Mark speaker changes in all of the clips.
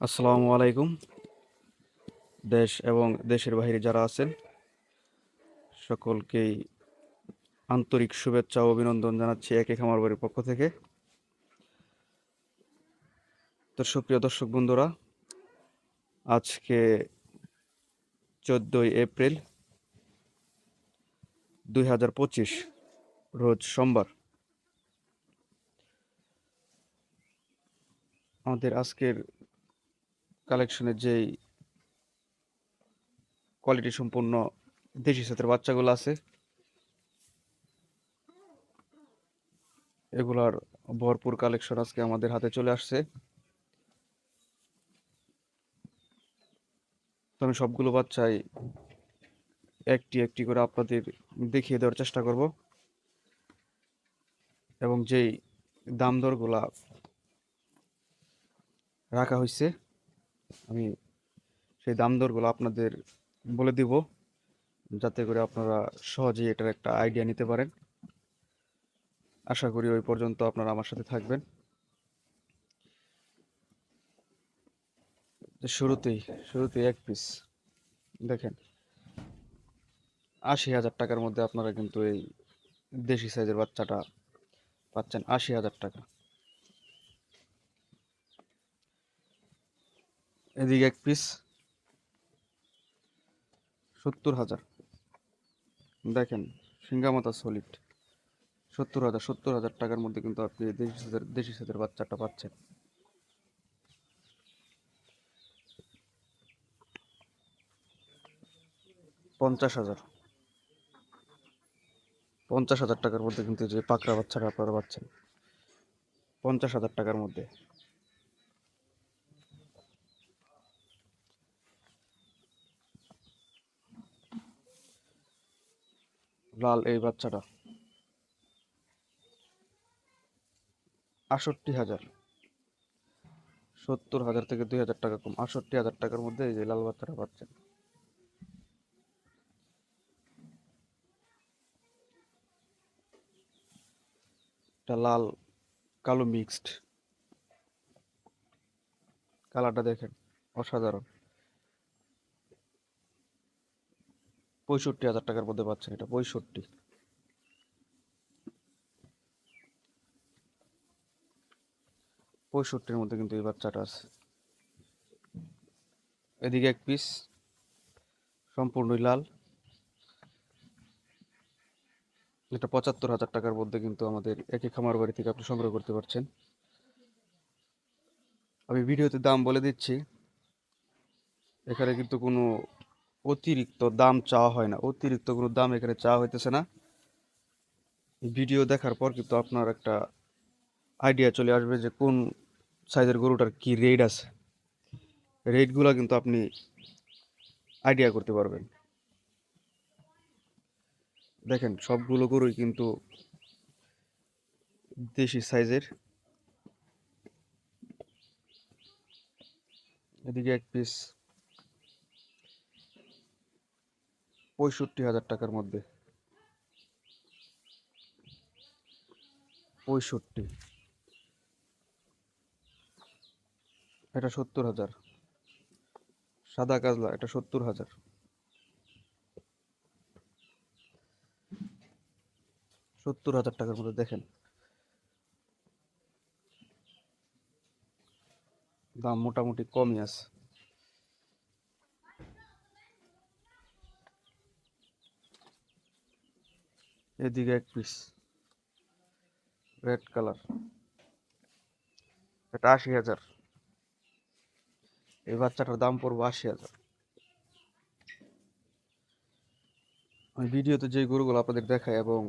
Speaker 1: আসসালামু আলাইকুম। দেশ এবং দেশের বাইরে যারা আছেন, সকলকেই আন্তরিক শুভেচ্ছা ও অভিনন্দন জানাচ্ছি একে খামার বাড়ির পক্ষ থেকে। তো সুপ্রিয় দর্শক বন্ধুরা, আজকে চোদ্দোই এপ্রিল দুই হাজার পঁচিশ, রোজ সোমবার। আমাদের আজকের কালেকশনের যেই কোয়ালিটি সম্পূর্ণ দেশি জাতের বাচ্চাগুলো আছে, এগুলার ভরপুর কালেকশন আজকে আমাদের হাতে চলে আসছে। আমি সবগুলো বাচ্চাই একটি একটি করে আপনাদের দেখিয়ে দেওয়ার চেষ্টা করব। এবং যেই দাম দরগুলা রাখা হয়েছে আমি সেই দাম দরগুলো আপনাদের বলে দিব, যাতে করে আপনারা সহজেই এটার একটা আইডিয়া নিতে পারেন। আশা করি ওই পর্যন্ত আপনারা আমার সাথে থাকবেন। শুরুতেই শুরুতেই এক পিস দেখেন, আশি হাজার টাকার মধ্যে আপনারা কিন্তু এই দেশি সাইজের বাচ্চাটা পাচ্ছেন, আশি হাজার টাকা। এদিকে এক পিস সত্তর হাজার। দেখেন, সিঙ্গামাতা সলিড সত্তর হাজার সত্তর হাজার টাকার মধ্যে কিন্তু আপনি দেশি সাদের দেশি সাদের বাচ্চাটা পাচ্ছেন। পঞ্চাশ হাজার। পঞ্চাশ হাজার টাকার মধ্যে কিন্তু যে পাকড়া বাচ্চাটা আপনারা পাচ্ছেন। পঞ্চাশ হাজার টাকার মধ্যে। লাল এই বাচ্চাটা। আষট্টি হাজার। সত্তর হাজার থেকে দুই হাজার টাকা কম। আষট্টি হাজার টাকার মধ্যে এই যে লাল বাচ্চাটা পাচ্ছেন। এটা লাল, কালো মিক্সড কালারটা দেখেন, অসাধারণ। পঁয়ষট্টি হাজার টাকার মধ্যে পাচ্ছেন এটা, পঁয়ষট্টি। পঁয়ষট্টির মধ্যে কিন্তু এই বাচ্চাটা আছে। এদিকে এক পিস সম্পূর্ণই লাল। এটা পঁচাত্তর হাজার টাকার মধ্যে কিন্তু আমাদের একই খামার বাড়ি থেকে আপনি সংগ্রহ করতে পারছেন। আমি ভিডিওতে দাম বলে দিচ্ছি। এখানে কিন্তু কোনো অতিরিক্ত দাম চাওয়া হয় না। অতিরিক্ত কোনো দাম এখানে চাওয়া হইতেছে না। ভিডিও দেখার পর কিন্তু আপনার একটা আইডিয়া চলে আসবে যে কোন সাইজের গরুটার কি রেট আছে। রেটগুলো কিন্তু আপনি আইডিয়া করতে পারবেন। দেখেন, সবগুলো গরুই কিন্তু দেশি সাইজের এদিকে এক পিস পঁয়ষট্টি হাজার টাকার মধ্যে। পঁয়ষট্টি। এটা সত্তর হাজার। সাদা কাজলা, এটা সত্তর হাজার। সত্তর হাজার টাকার মধ্যে দেখেন। দাম মোটামুটি কমই আছে। এদিকে এক পিস রেড কালার এটা আশি হাজার। এই বাচ্চাটার দাম পড়ব আশি হাজার। আমি ভিডিওতে যে গরুগুলো আপনাদের দেখাই এবং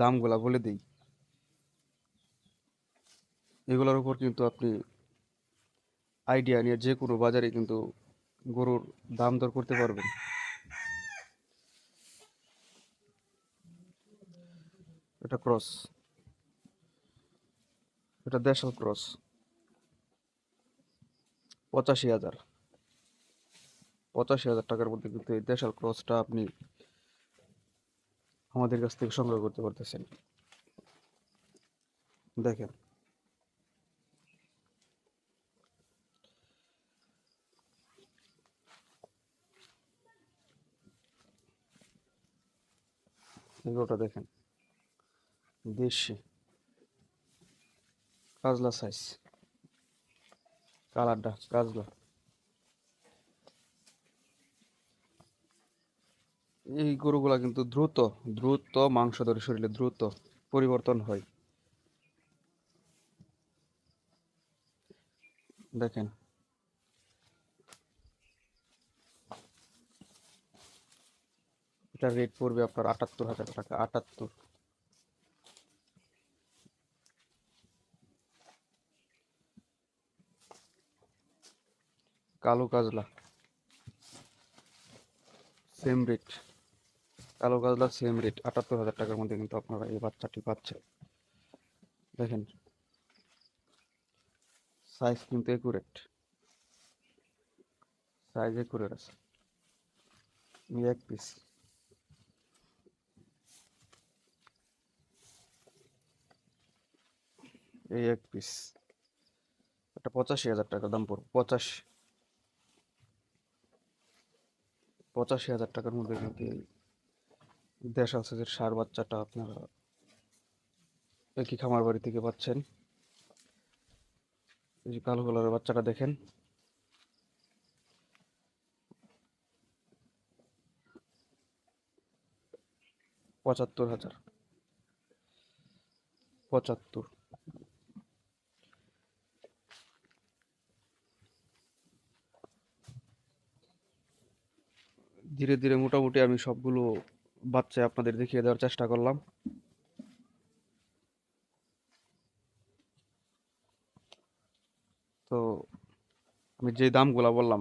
Speaker 1: দামগুলা বলে দিই, এগুলোর উপর কিন্তু আপনি আইডিয়া নিয়ে যে কোনো বাজারে কিন্তু গরুর দাম দর করতে পারবেন। এটা ক্রস। এটা দেশাল ক্রস। পঁচাশি হাজার। পঁচাশি হাজার টাকার মধ্যে কিন্তু এই দেশাল ক্রসটা আপনি আমাদের কাছ থেকে সংগ্রহ করতে পারতেছেন। দেখেন। এগুলোটা দেখেন। দেশি। কাজলা সাইজ কালারটা কাজলা। এই গরুগুলা কিন্তু দ্রুত দ্রুত মাংস ধরে শরীরে দ্রুত পরিবর্তন হয়। দেখেন। এটার রেট পড়বে আপনার আটাত্তর হাজার টাকা, আটাত্তর। কালো কাজলা। সেম রেট কালো কাজলা সেম রেট আটাত্তর হাজার টাকার মধ্যে কিন্তু আপনারা এই বাচ্চাটি পাচ্ছেন। দেখেন। সাইজ কিন্তু একুরেট সাইজ একুরেট আছে। এক পিস এই এক পিস এটা পঁচাশি হাজার টাকা দাম পড়বে। পঁচাশি। পঁচাশি হাজার টাকার মধ্যে কিন্তু এই দেশাল সাইজের সার বাচ্চাটা আপনারা একই খামার বাড়ি থেকে পাচ্ছেন। এই যে কালো কালারের বাচ্চাটা দেখেন। পঁচাত্তর হাজার। পঁচাত্তর। ধীরে ধীরে মোটামুটি আমি সবগুলো বাচ্চা আপনাদের দেখিয়ে দেওয়ার চেষ্টা করলাম। তো আমি যে দামগুলা বললাম,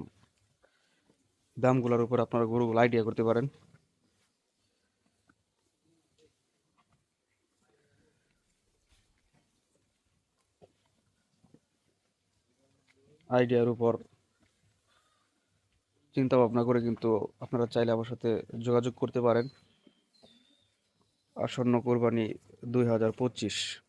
Speaker 1: দামগুলোর উপর আপনারা গরুগুলো আইডিয়া করতে পারেন। আইডিয়ার উপর চিন্তা ভাবনা করে কিন্তু আপনারা চাইলে আমার সাথে যোগাযোগ করতে পারেন। আসন্ন কোরবানি দুই হাজার পঁচিশ।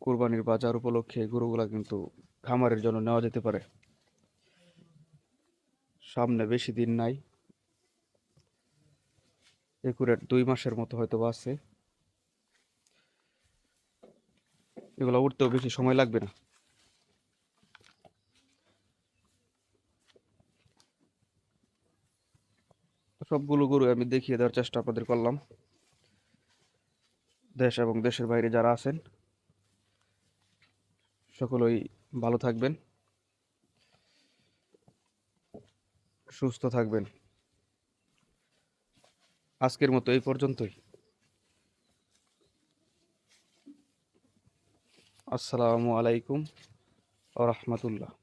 Speaker 1: কোরবানির বাজার উপলক্ষে গরুগুলা কিন্তু খামারের জন্য নেওয়া যেতে পারে। সামনে বেশি দিন নাই। একুরেট দুই মাসের মতো হয়তো আছে। এগুলো উঠতেও বেশি সময় লাগবে না। সবগুলো গরু আমি দেখিয়ে দেওয়ার চেষ্টা আপনাদের করলাম। দেশ এবং দেশের বাইরে যারা আছেন, সকলেই ভালো থাকবেন, সুস্থ থাকবেন। আজকের মতো এই পর্যন্তই। আসসালামু আলাইকুম ও রহমতুল্লাহ।